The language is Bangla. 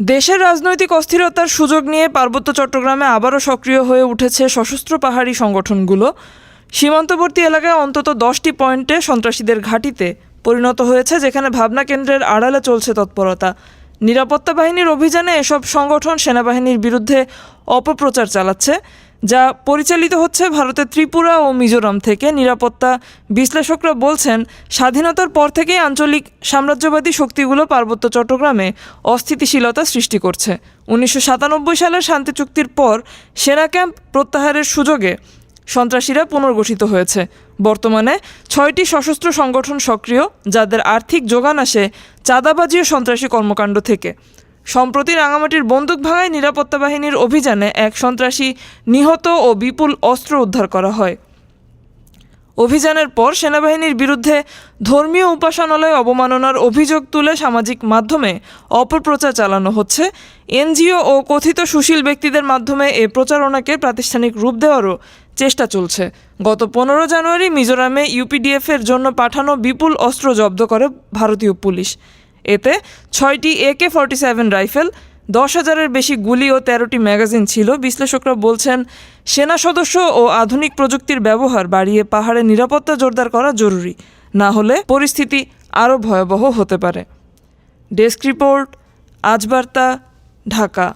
দেশের রাজনৈতিক অস্থিরতার সুযোগ নিয়ে পার্বত্য চট্টগ্রামে আবারও সক্রিয় হয়ে উঠেছে সশস্ত্র পাহাড়ি সংগঠনগুলো। সীমান্তবর্তী এলাকায় অন্তত দশটি পয়েন্টে সন্ত্রাসীদের ঘাঁটিতে পরিণত হয়েছে, যেখানে ভাবনা কেন্দ্রের আড়ালে চলছে তৎপরতা। নিরাপত্তা বাহিনীর অভিযানে এসব সংগঠন সেনাবাহিনীর বিরুদ্ধে অপপ্রচার চালাচ্ছে। যা পরিচালিত হচ্ছে ভারতের ত্রিপুরা ও মিজোরাম থেকে। নিরাপত্তা বিশ্লেষকরা বলছেন, স্বাধীনতার পর থেকেই আঞ্চলিক সাম্রাজ্যবাদী শক্তিগুলো পার্বত্য চট্টগ্রামে অস্থিতিশীলতা সৃষ্টি করছে। উনিশশো সাতানব্বই সালের শান্তি চুক্তির পর সেনা ক্যাম্প প্রত্যাহারের সুযোগে সন্ত্রাসীরা পুনর্গঠিত হয়েছে। বর্তমানে ছয়টি সশস্ত্র সংগঠন সক্রিয়, যাদের আর্থিক যোগান আসে চাঁদাবাজি ও সন্ত্রাসী কর্মকাণ্ড থেকে। সম্প্রতি রাঙামাটির বন্দুক ভাঙায় নিরাপত্তা বাহিনীর অভিযানে এক সন্ত্রাসী নিহত ও বিপুল অস্ত্র উদ্ধার করা হয়। অভিযানের পর সেনাবাহিনীর বিরুদ্ধে ধর্মীয় উপাসনালয় অবমাননার অভিযোগ তুলে সামাজিক মাধ্যমে অপপ্রচার চালানো হচ্ছে। এনজিও ও কথিত সুশীল ব্যক্তিদের মাধ্যমে এ প্রচারণাকে প্রাতিষ্ঠানিক রূপ দেওয়ারও চেষ্টা চলছে। গত পনেরো জানুয়ারি মিজোরামে ইউপিডিএফের জন্য পাঠানো বিপুল অস্ত্র জব্দ করে ভারতীয় পুলিশ। এতে ছয়টি একে ফর্টি সেভেন রাইফেল, দশ হাজারের বেশি গুলি ও তেরোটি ম্যাগাজিন ছিল। বিশ্লেষকরা বলছেন, সেনা সদস্য ও আধুনিক প্রযুক্তির ব্যবহার বাড়িয়ে পাহাড়ে নিরাপত্তা জোরদার করা জরুরি। না হলে পরিস্থিতি আরও ভয়াবহ হতে পারে। Desk report Ajbarta Dhaka.